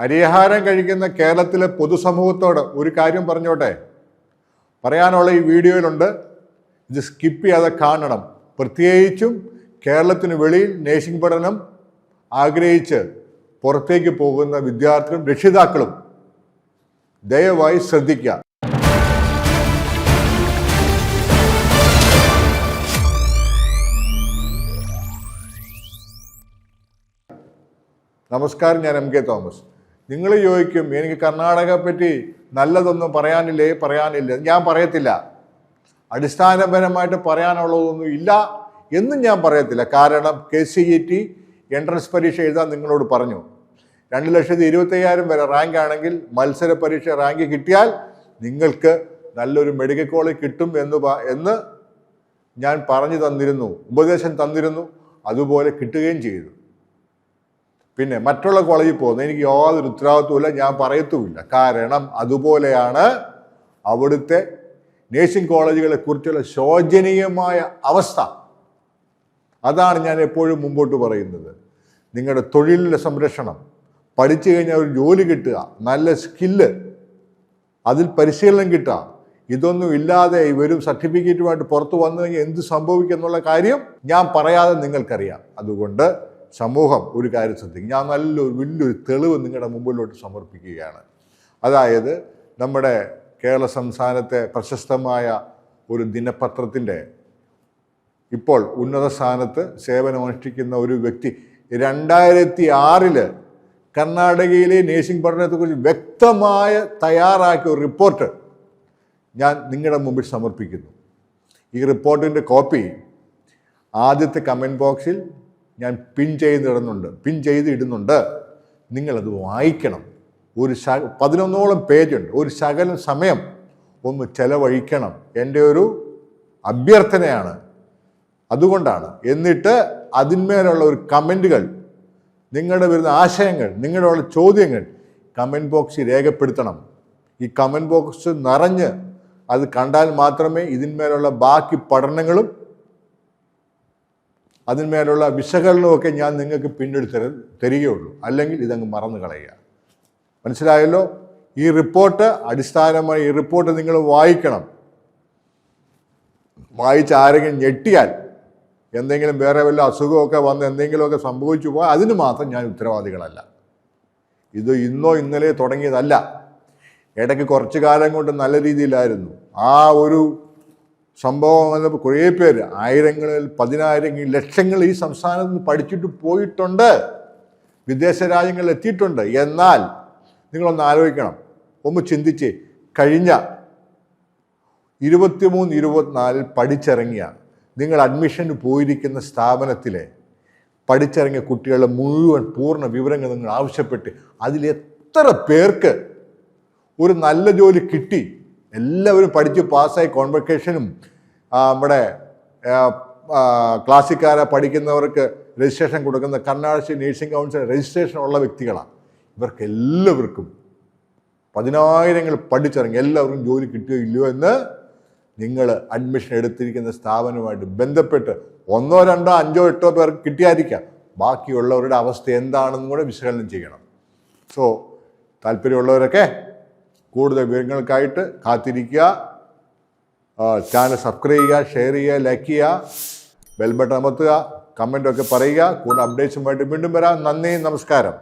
അരിയാഹാരം കഴിക്കുന്ന കേരളത്തിലെ പൊതുസമൂഹത്തോട് ഒരു കാര്യം പറഞ്ഞോട്ടെ? പറയാനുള്ള ഈ വീഡിയോയിലുണ്ട്. ഇത് സ്കിപ്പ് ചെയ്യാതെ കാണണം. പ്രത്യേകിച്ചും കേരളത്തിന് വെളിയിൽ നേഴ്സിംഗ് പഠനം ആഗ്രഹിച്ച് പുറത്തേക്ക് പോകുന്ന വിദ്യാർത്ഥികളും രക്ഷിതാക്കളും ദയവായി ശ്രദ്ധിക്കുക നമസ്കാരം ഞാൻ എം കെ തോമസ്. നിങ്ങൾ ചോദിക്കും എനിക്ക് കർണാടകയെ പറ്റി നല്ലതൊന്നും പറയാനില്ലേ പറയാനില്ല. ഞാൻ പറയത്തില്ല. അടിസ്ഥാനപരമായിട്ട് പറയാനുള്ളതൊന്നും ഇല്ല എന്നും ഞാൻ പറയത്തില്ല. കാരണം K C E T entrance പരീക്ഷ എഴുതാൻ നിങ്ങളോട് പറഞ്ഞു. രണ്ട് ലക്ഷത്തി ഇരുപത്തയ്യായിരം വരെ റാങ്ക് ആണെങ്കിൽ മത്സര പരീക്ഷ റാങ്ക് കിട്ടിയാൽ നിങ്ങൾക്ക് നല്ലൊരു മെഡിക്കൽ കോളേജ് കിട്ടും എന്ന് എന്ന് ഞാൻ പറഞ്ഞു തന്നിരുന്നു ഉപദേശം തന്നിരുന്നു. അതുപോലെ കിട്ടുകയും ചെയ്തു. പിന്നെ മറ്റുള്ള കോളേജിൽ പോകുന്ന എനിക്ക് യാതൊരു ഉത്തരവാദിത്വമില്ല ഞാൻ പറയത്തുമില്ല. കാരണം അതുപോലെയാണ് അവിടുത്തെ നേഴ്സിംഗ് കോളേജുകളെ കുറിച്ചുള്ള ശോചനീയമായ അവസ്ഥ. അതാണ് ഞാൻ എപ്പോഴും മുമ്പോട്ട് പറയുന്നത്. നിങ്ങളുടെ തൊഴിലിലെ സംരക്ഷണം പഠിച്ചു കഴിഞ്ഞാൽ ഒരു ജോലി കിട്ടുക നല്ല സ്കില്ല് അതിൽ പരിശീലനം കിട്ടുക. ഇതൊന്നും ഇല്ലാതെ ഇവരും സർട്ടിഫിക്കറ്റുമായിട്ട് പുറത്തു വന്നു കഴിഞ്ഞാൽ എന്ത് സംഭവിക്കും എന്നുള്ള കാര്യം ഞാൻ പറയാതെ നിങ്ങൾക്കറിയാം. അതുകൊണ്ട് സമൂഹം ഒരു കാര്യം ശ്രദ്ധിക്കും. ഞാൻ നല്ലൊരു വലിയൊരു തെളിവ് നിങ്ങളുടെ മുമ്പിലോട്ട് സമർപ്പിക്കുകയാണ്. അതായത് നമ്മുടെ കേരള സംസ്ഥാനത്തെ പ്രശസ്തമായ ഒരു ദിനപത്രത്തിന്റെ ഇപ്പോൾ ഉന്നത സ്ഥാനത്ത് സേവനമനുഷ്ഠിക്കുന്ന ഒരു വ്യക്തി രണ്ടായിരത്തി ആറിൽ കർണാടകയിലെ നേഴ്സിംഗ് പഠനത്തെക്കുറിച്ച് വ്യക്തമായ തയ്യാറാക്കിയ ഒരു റിപ്പോർട്ട് ഞാൻ നിങ്ങളുടെ മുമ്പിൽ സമർപ്പിക്കുന്നു. ഈ റിപ്പോർട്ടിന്റെ കോപ്പി ആദ്യത്തെ കമന്റ് ബോക്സിൽ ഞാൻ പിൻ ചെയ്തിടുന്നുണ്ട് പിൻ ചെയ്ത് ഇടുന്നുണ്ട്. നിങ്ങളത് വായിക്കണം. ഒരു ശ പതിനൊന്നോളം പേജുണ്ട്. ഒരു ശകലം സമയം ഒന്ന് ചെലവഴിക്കണം. എന്റെ ഒരു അഭ്യർത്ഥനയാണ്. അതുകൊണ്ടാണ്. എന്നിട്ട് അതിന്മേലുള്ള ഒരു കമന്റുകൾ നിങ്ങളുടെ വരുന്ന ആശയങ്ങൾ നിങ്ങളുടെ ഉള്ള ചോദ്യങ്ങൾ കമന്റ് ബോക്സിൽ രേഖപ്പെടുത്തണം. ഈ കമന്റ് ബോക്സ് നിറഞ്ഞ് അത് കണ്ടാൽ മാത്രമേ ഇതിന്മേലുള്ള ബാക്കി പഠനങ്ങളും അതിന്മേലുള്ള വിശകലനമൊക്കെ ഞാൻ നിങ്ങൾക്ക് പിന്നീട് തര തരികയുള്ളൂ. അല്ലെങ്കിൽ ഇതങ്ങ് മറന്നു കളയുക. മനസ്സിലായല്ലോ? ഈ റിപ്പോർട്ട് അടിസ്ഥാനമായി ഈ റിപ്പോർട്ട് നിങ്ങൾ വായിക്കണം. വായിച്ച് ആരെങ്കിലും ഞെട്ടിയാൽ എന്തെങ്കിലും വേറെ വല്ല അസുഖമൊക്കെ വന്ന് എന്തെങ്കിലുമൊക്കെ സംഭവിച്ചു പോയാൽ അതിന് മാത്രം ഞാൻ ഉത്തരവാദികളല്ല. ഇത് ഇന്നോ ഇന്നലെ തുടങ്ങിയതല്ല. ഇടയ്ക്ക് കുറച്ചു കാലം കൊണ്ട് നല്ല രീതിയിലായിരുന്നു. ആ ഒരു സംഭവം കുറേ പേര് ആയിരങ്ങളിൽ പതിനായിരങ്ങൾ ലക്ഷങ്ങൾ ഈ സംസ്ഥാനത്ത് നിന്ന് പഠിച്ചിട്ട് പോയിട്ടുണ്ട്. വിദേശ രാജ്യങ്ങളിൽ എത്തിയിട്ടുണ്ട്. എന്നാൽ നിങ്ങളൊന്ന് ആലോചിക്കണം. ഒന്ന് ചിന്തിച്ച്. കഴിഞ്ഞ ഇരുപത്തിമൂന്ന് ഇരുപത്തിനാലിൽ പഠിച്ചിറങ്ങിയ നിങ്ങൾ അഡ്മിഷന് പോയിരിക്കുന്ന സ്ഥാപനത്തിലെ പഠിച്ചിറങ്ങിയ കുട്ടികളുടെ മുഴുവൻ പൂർണ വിവരങ്ങൾ നിങ്ങൾ ആവശ്യപ്പെട്ട് അതിലെത്ര പേർക്ക് ഒരു നല്ല ജോലി കിട്ടി? എല്ലാവരും പഠിച്ച് പാസ്സായി കോൺവെക്കേഷനും നമ്മുടെ ക്ലാസ്സിക്കാരെ പഠിക്കുന്നവർക്ക് രജിസ്ട്രേഷൻ കൊടുക്കുന്ന കർണാടക നേഴ്സിംഗ് കൗൺസിൽ രജിസ്ട്രേഷൻ ഉള്ള വ്യക്തികളാണ് ഇവർക്ക് എല്ലാവർക്കും പതിനായിരങ്ങൾ പഠിച്ചിറങ്ങി എല്ലാവർക്കും ജോലി കിട്ടിയോ ഇല്ലയോ എന്ന് നിങ്ങൾ അഡ്മിഷൻ എടുത്തിരിക്കുന്ന സ്ഥാപനവുമായിട്ട് ബന്ധപ്പെട്ട് ഒന്നോ രണ്ടോ അഞ്ചോ എട്ടോ പേർക്ക് കിട്ടിയായിരിക്കാം. ബാക്കിയുള്ളവരുടെ അവസ്ഥ എന്താണെന്നും കൂടെ വിശകലനം ചെയ്യണം. സോ താല്പര്യമുള്ളവരൊക്കെ കൂടുതൽ വിവരങ്ങൾക്കായിട്ട് കാത്തിരിക്കുക. ചാനൽ സബ്സ്ക്രൈബ് ചെയ്യുക ഷെയർ ചെയ്യുക ലൈക്ക് ചെയ്യുക ബെൽബട്ടൺ അമർത്തുക കമന്റൊക്കെ പറയുക. കൂടുതൽ അപ്ഡേറ്റ്സുമായിട്ട് വീണ്ടും വരാം. നന്ദി നമസ്കാരം.